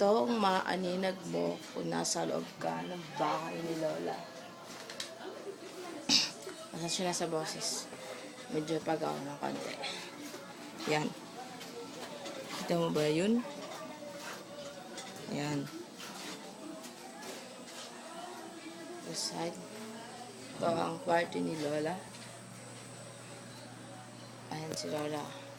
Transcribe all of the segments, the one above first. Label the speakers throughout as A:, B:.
A: Itong maaninag mo kung nasa loob ka ng bahay ni Lola. Nasa siya na sa boses. Medyo pagaw ng konti. Yan. Kita mo ba yun? Yan. This side. Ito ang kwarto ni Lola. Ayan si Lola. Ah.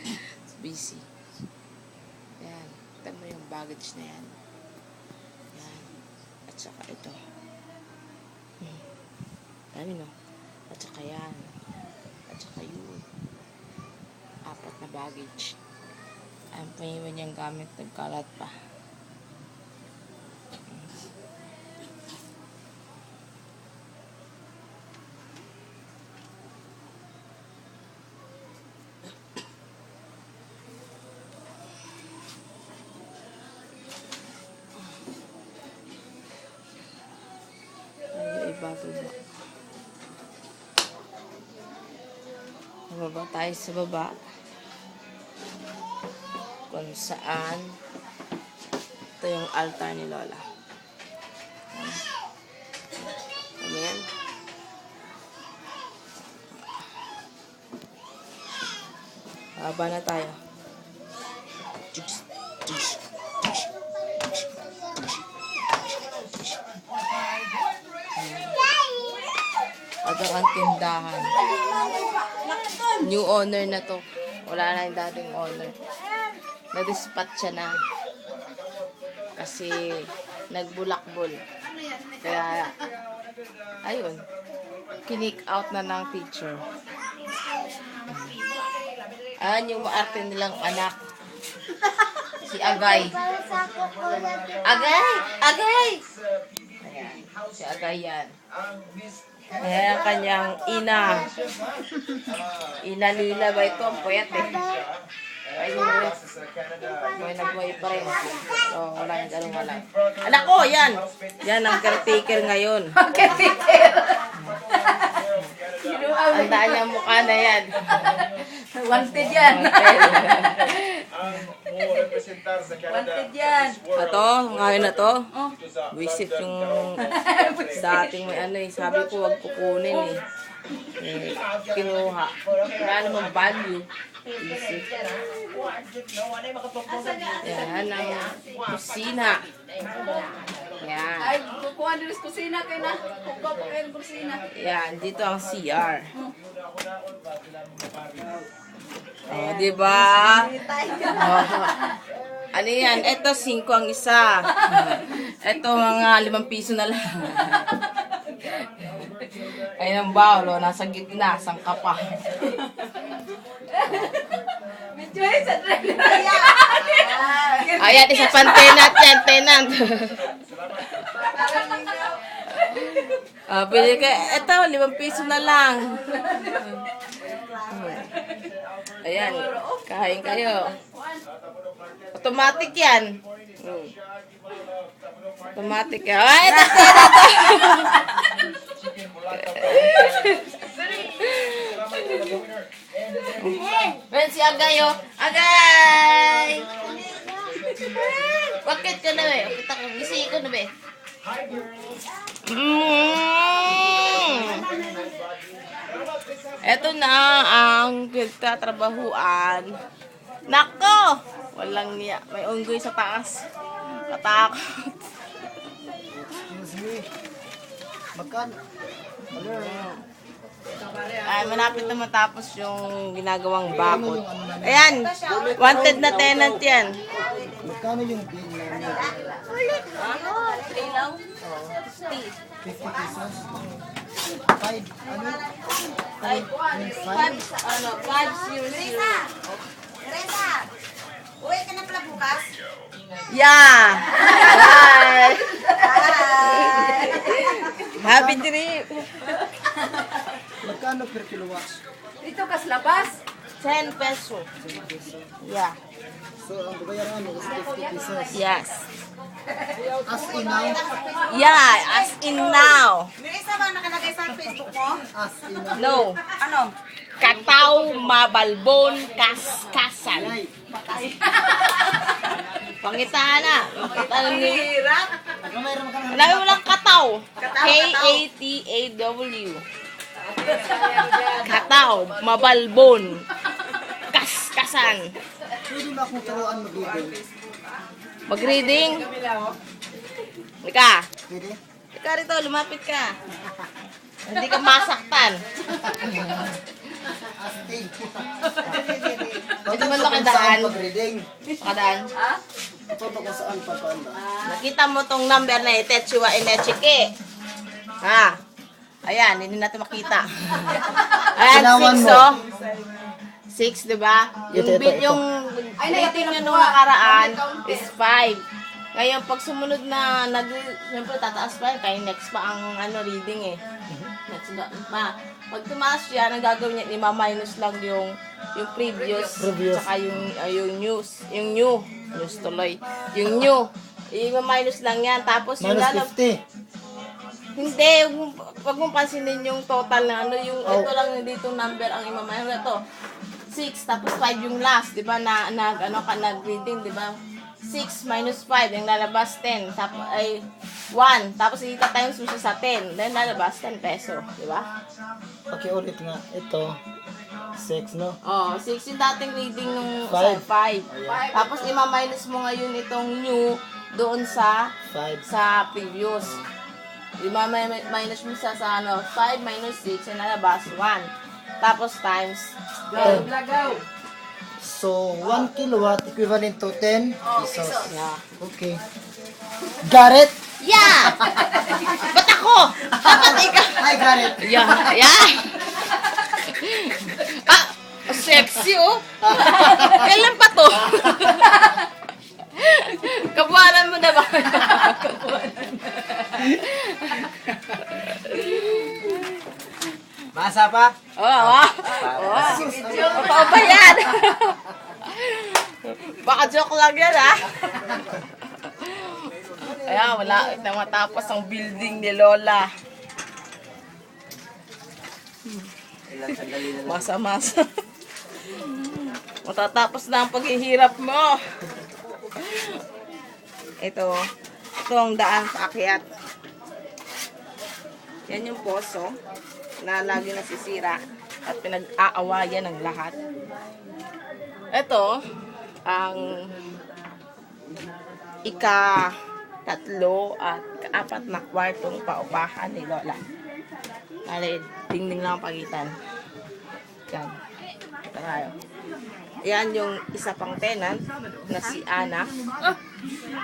A: It's busy. Yan. Kita baggage na yan. Yan. At saka ito. Hmm. Dami no? At saka yan. At saka yun. Apat na baggage. Ang paniwan niyang gamit, nagkalat pa. Ibababa. Bababa tayo sa baba. Kung saan ito yung altar ni Lola. Ano? Haba na tayo. Juice, juice, Ito ang tindahan. New owner na to. Wala na yung dating owner. Na-dispatch siya na. Kasi nagbulakbol. Kaya, ayun. Kinik out na ng teacher. Ayan yung maarte nilang anak. Si Agay. Agay! Agay! Ayan. Si Agay yan. Ayan ang kanyang ina. Ina nila ba ito? Ang puyat eh. Ayun ulit. Buhay na buhay pa rin. So, wala yung ganun wala. Anak ko, yan! Yan ang caretaker ngayon. Ang daan niya mukha na yan.
B: Wanted yan.
C: Mo representar sa Canada.
B: Wanted yan.
A: Ito, ngayon na to. Visit yung dating may ano eh. Sabi ko, wag kukunin eh. Eh, kinuha. Wala namang value. Visit. Yan ang kusina. Yan.
B: Ay, kukuha sa kusina kayo na. Kukuha pa kayo ng kusina.
A: Yan, dito ang CR. Oh, di ba? Oh. Ano yan? Ito, 5 ang isa. Ito, mga 5 piso na lang. Ayun ang bawlo, nasa gitna, sangka pa.
B: Medyo eh, sa
A: Ayan, isa pang tenant yan, tenant. Ah, pili ka, ito, 5 piso na lang. Ayan, kain kayo. Automatic yan. Hmm. Automatic yan. Ay, ito, ito, Ben, si Agay, oh. Agay! Bakit ka na, be? Kita ko, gising ko na, be. Mm. Ito na ang pinagtatrabahuan. Nako! Walang niya. May unggoy sa taas. Katakot.
D: Makan.
A: Ay, malapit na matapos yung ginagawang bakod. Ayan, wanted na tenant yan.
D: Magkano yung bill?
A: Three lang?
D: 50 pesos? 5, ano?
A: Ay, five, ano, five zero zero.
E: Teresa, uwi ka na pala bukas?
A: Yeah! Bye!
E: Bye!
A: Happy trip!
D: Magkano per kilowatts?
B: Dito kas labas.
A: 10 peso. Yeah.
D: So, ang babayaran mo is 50 pesos.
A: Yes.
D: As in now,
A: Yeah, as in now.
E: Teresa, ba nakalagay sa Facebook mo?
D: as in now.
A: No.
E: Ano?
A: Kataw, Mabalbon, Kaskasan. Pangitaan na. Pangitaan ni
B: Hirap.
D: Mayroon ka na.
A: Alam mo lang kataw. K-A-T-A-W. Kataw, mabalbon, kaskasan.
D: Pwede ba akong turuan mag-reading?
A: Mag-reading. Ika,
D: Pwede?
A: ika rito, lumapit ka. Hindi ka masaktan.
D: Astig.
A: Pwede man lang kadaan.
D: Mag-reading.
A: Kadaan.
B: Ha?
D: Ito ko saan pa.
A: Nakita mo tong number na Itetsuwa Inechike. Ha? Ayan, hindi natin makita. Ayan,
D: Sinawan
A: 6
D: mo.
A: oh. 6, di ba? Yung,
D: Ito, ito,
A: bit-
D: ito.
A: yung
B: Ay,
A: rating nyo
B: na
A: nung nakaraan is 5. Ngayon, pag sumunod na, nag, siyempre tataas pa yun, kaya next pa ang ano, reading eh. Next na, pa. Pag tumaas yan, ang gagawin niya, ima-minus lang yung yung previous,
D: Previous.
A: tsaka yung, uh, yung news, yung new, news tuloy, yung new, ima-minus lang yan, tapos yung
D: Minus
A: lalab-
D: 50.
A: Hindi, huwag mong- pansinin yung total na ano, yung
D: Oh.
A: ito lang dito number ang imamayan. Ito, 6 tapos 5 yung last, di ba, na nag, ano ka, nag-reading, di ba? 6 minus 5, yung lalabas 10, tapos ay 1, tapos ita-times mo siya sa 10, then lalabas 10 peso, di ba?
D: Okay, ulit nga. Ito. 6, no?
A: Oh, 6 yung dating reading nung
D: Five.
A: 5. Tapos ima-minus mo ngayon itong new doon sa
D: 5.
A: sa previous. Lima mi- minus mo sa, sa ano, 5 minus 6, yung nalabas, 1. Tapos times
B: Go, Blagaw.
D: So, 1 kilowatt equivalent to 10 pesos.
A: Yeah.
D: Okay. Got it?
A: Yeah! Ba't ako? Dapat ikaw.
D: I got it.
A: Yeah, yeah. ah, sexy oh. Kailan pa to? Kabuhanan mo na ba?
D: Masa pa?
A: Oo, oh, oh. Totoo ba yan? Baka joke lang yan, ha? Kaya wala na matapos ang building ni Lola. Masa-masa. Matatapos na ang paghihirap mo. Ito. Ito ang daan sa akyat. Yan yung poso na lagi nasisira at pinag-aawayan ng lahat. Ito, ang ika tatlo at kaapat na kwartong paupahan ni Lola. Kali, dingding lang ang pagitan. Yan. Tayo. Yan yung isa pang tenant na si Ana.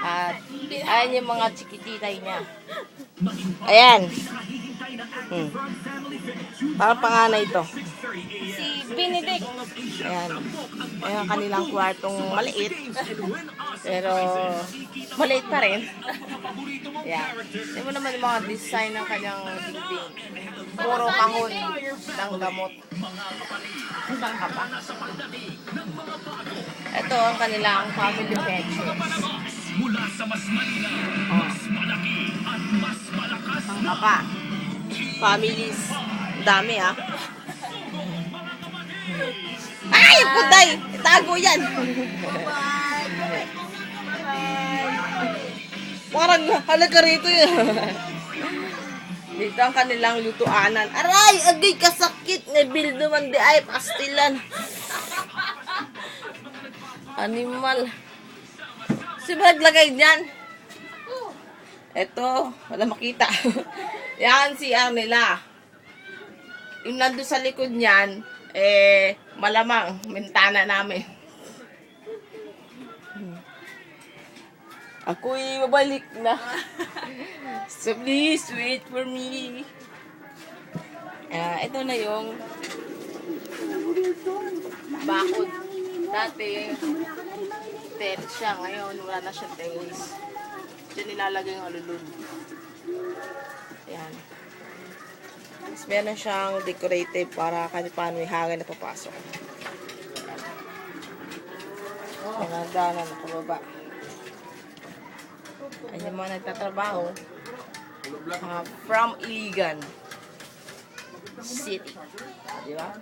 A: At ayan yung mga chikititay niya. Ayan. Hmm. Parang panganay ito. Si Benedict. Ayan. Ayan ang kanilang kwartong maliit. Pero maliit pa rin. Ayan. Tingnan mo naman yung mga design ng kanyang dingding. Puro kahon ng gamot. Isang ka pa. Ito ang kanilang family pictures. Oh. Ang kapa. Families. Dami ah. Ay! Puday! Itago yan! Parang halaga rito yun. Dito ang kanilang lutuanan. Aray! Agay kasakit! Nga bildo man di ay pastilan. Animal. Sino ba naglagay dyan? Eto, wala makita. Yan si nila. Yung nandun sa likod niyan, eh, malamang, mentana namin. Ako'y mabalik na. so please, wait for me. Ah, ito na yung bakod. Dati, terrace siya. Ngayon, wala na siya terrace. Diyan nilalagay yung alulun. Ayan. Tapos meron siyang decorative para kahit paano may hangin na papasok. Mga daanan na kababa. Ayan yung mga nagtatrabaho. Ah, from Iligan City. Di ba?